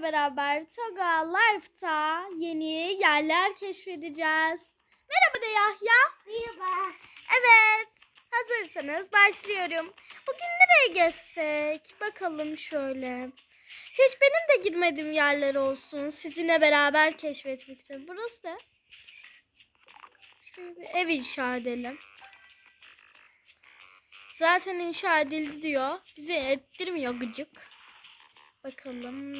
sizlerle beraber Toga Life'ta yeni yerler keşfedeceğiz. Merhaba de Yahya. Merhaba. Evet, hazırsanız başlıyorum. Bugün nereye gezsek? Bakalım şöyle. Hiç benim de girmediğim yerler olsun. Sizinle beraber keşfetmek için. Burası da. Şöyle bir ev inşa edelim. Zaten inşa edildi diyor. Bizi ettirmiyor gıcık. Bakalım.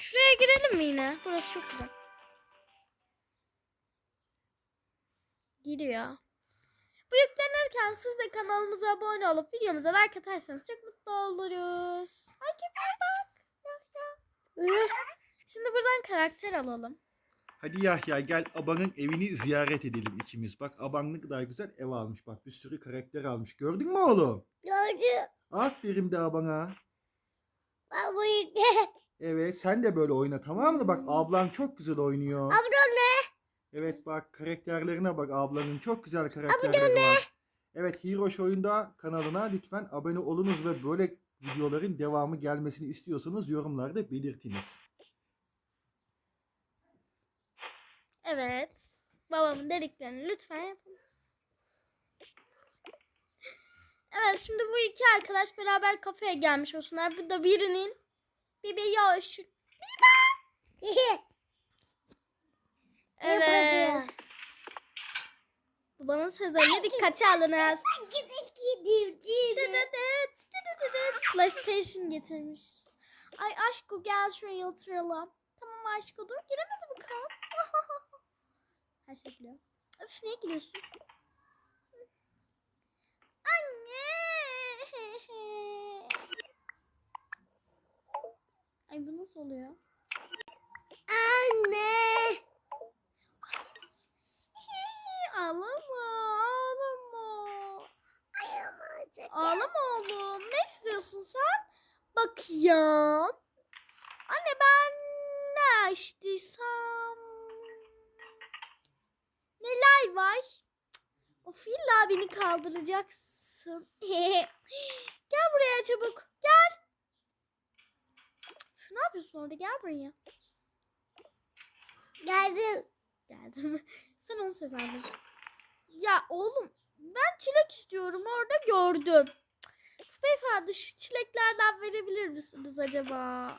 Şuraya girelim mi yine? Burası çok güzel. Giriyor. Bu yüklenirken siz de kanalımıza abone olup videomuza like atarsanız çok mutlu oluruz. Ay köpeğe bak. Ya, ya. Şimdi buradan karakter alalım. Hadi Yahya gel Aban'ın evini ziyaret edelim ikimiz. Bak Aban ne kadar güzel ev almış. Bak bir sürü karakter almış. Gördün mü oğlum? Gördüm. Aferin de Aban'a. Ben bu yükle. Evet sen de böyle oyna tamam mı? Bak ablan çok güzel oynuyor. Abla ne? Evet bak karakterlerine bak ablanın çok güzel karakterleri var. Evet Hiroş Oyunda kanalına lütfen abone olunuz ve böyle videoların devamı gelmesini istiyorsanız yorumlarda belirtiniz. Evet. Babamın dediklerini lütfen yapın. Evet şimdi bu iki arkadaş beraber kafeye gelmiş olsunlar. Bu da birinin bebeği aşık. Evet. Babanın sözlerine dikkate alınız. PlayStation getirmiş. Ay aşko gel şuraya oturalım. Tamam aşko dur giremez bu kız. Her şey biliyor. Öf niye gülüyorsun? Anne. Ay bu nasıl oluyor? Anne. Ağlama, ağlama. Ağlama oğlum. Ne istiyorsun sen? Bak ya. Anne ben ne açtıysam. Neler var? Of illa beni kaldıracaksın. Gel buraya çabuk. Gel. Ne yapıyorsun orada? Gel buraya. Geldim. Geldim. Sen onu seslendir. Ya oğlum ben çilek istiyorum orada gördüm. Beyefendi şu çileklerden verebilir misiniz acaba?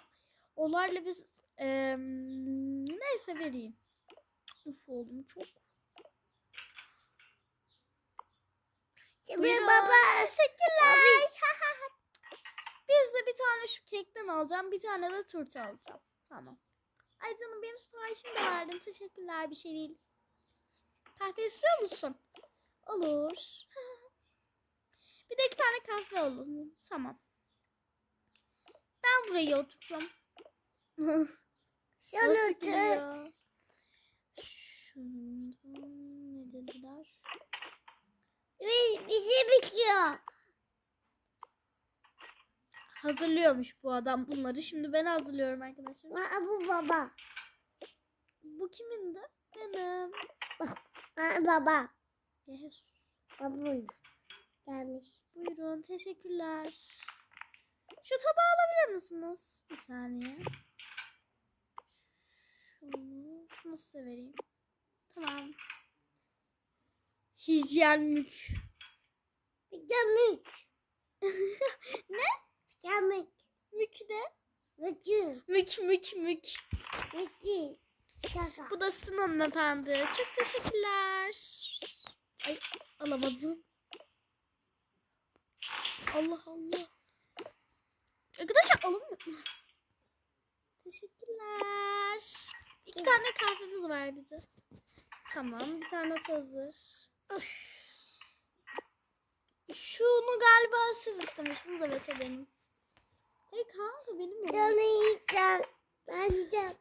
Onlarla biz eee, neyse vereyim. Uf oğlum çok. Şimdi Buyurun. baba. Teşekkürler. bir tane şu kekten alacağım. Bir tane de turta alacağım. Tamam. Ay canım benim siparişimi de verdim. Teşekkürler bir şey değil. Kahve istiyor musun? Olur. bir de iki tane kahve alalım. Tamam. Ben buraya oturacağım. Sen Nasıl gidiyor? Şundan ne dediler? Bi- Bizi bekliyor. Hazırlıyormuş bu adam bunları. Şimdi ben hazırlıyorum arkadaşlar. Aa, bu baba. Bu kimindi? Benim. Aa, baba. Yes. Baba gelmiş. Buyurun. Teşekkürler. Şu tabağı alabilir misiniz? Bir saniye. Şunu, şunu size vereyim. Tamam. Hijyen mük. Gemik. ne? Gemik. Mük ne? Mükü. Mük mük mük. Mükü. Çaka. Bu da sizin hanımefendi. Çok teşekkürler. Ay alamadım. Allah Allah. Arkadaşlar alın mı? Teşekkürler. İki tane kahvemiz var bir de. Tamam bir tane hazır. Şunu galiba siz istemiştiniz evet benim. Hey kanka benim. Canı yiyeceğim. Ben yiyeceğim.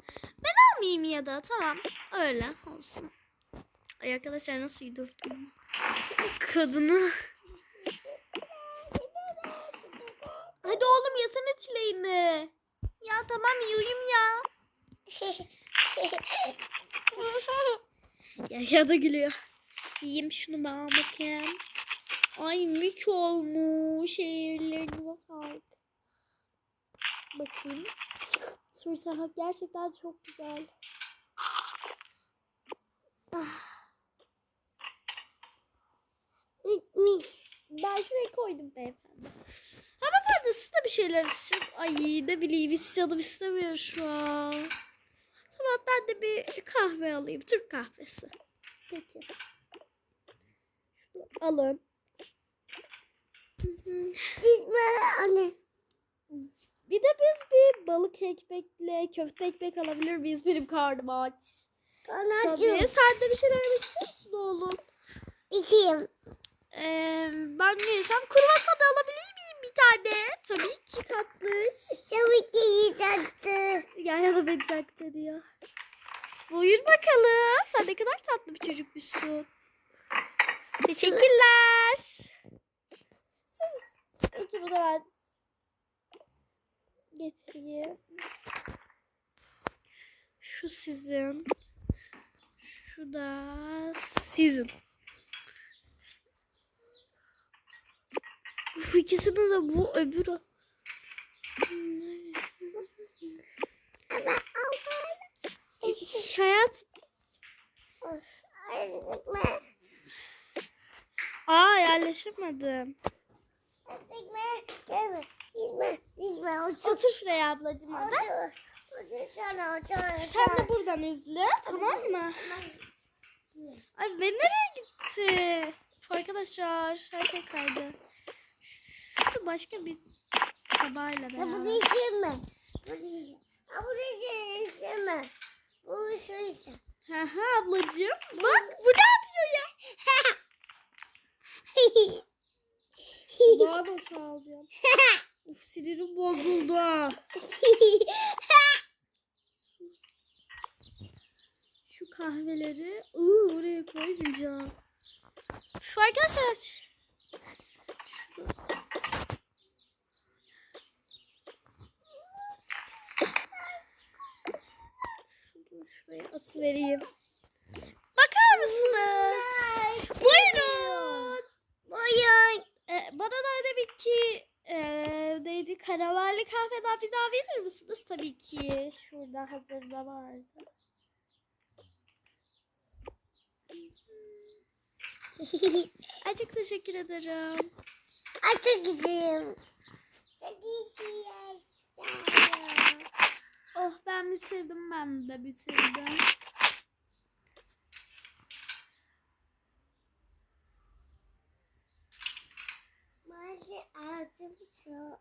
almayayım ya da tamam öyle olsun. Ay arkadaşlar nasıl yedurdum kadını. Hadi oğlum yesene çileğini. Ya tamam yiyeyim ya. Ya ya da gülüyor. Yiyeyim şunu ben bakayım. Ay mük olmuş. Ellerinize sağlık. Bakayım. Turta gerçekten çok güzel. Bitmiş. Ben şuraya koydum beyefendi. Hanımefendi siz de bir şeyler için. Ay ne bileyim hiç canım istemiyor şu an. Tamam ben de bir kahve alayım. Türk kahvesi. Peki. Şunu alın. Gitme anne. Bir de biz bir balık ekmekle köfte ekmek alabilir miyiz? Benim karnım aç. Tabii. Kanacığım. Sen de bir şeyler yemek istiyor musun oğlum? İçeyim. Ee, ben ne yesem? Kruvasan da alabilir miyim bir tane? Tabii ki tatlış. Tabii ki yiyecekti. Gel yana beni taktı diyor. Buyur bakalım. Sen ne kadar tatlı bir çocukmuşsun. Teşekkürler. Siz oturun da ben getireyim. Şu sizin. Şu da sizin. Bu ikisinin de bu öbürü. Hayat. Aa yerleşemedim. Gitme. Gelme. Gitme. Gitme. Otur. Otur şuraya ablacığım otur. Sen de buradan izle tamam mı? Ay ben nereye gitti? Arkadaşlar her şey kaydı. Şurada başka bir sabahla Ya beraber. değişir mi? Bu değişir. Ha bu değişir mi? Bu şuysa. Ha ha ablacığım. Bak bu ne yapıyor ya? Daha nasıl alacağım? Uf sinirim bozuldu. Şu kahveleri ıı, oraya koymayacağım. Şu arkadaşlar. Şunu şuraya atıvereyim. Bakar mısınız? Buyurun. Buyurun. Ee, bana da demek ki neydi karamelli kahveden bir daha verir misiniz? Tabii ki. Şurada hazırda vardı. Ay çok teşekkür ederim. Ay çok güzelim. Çok güzelim. Oh ben bitirdim ben de bitirdim. Maalesef ağzım çok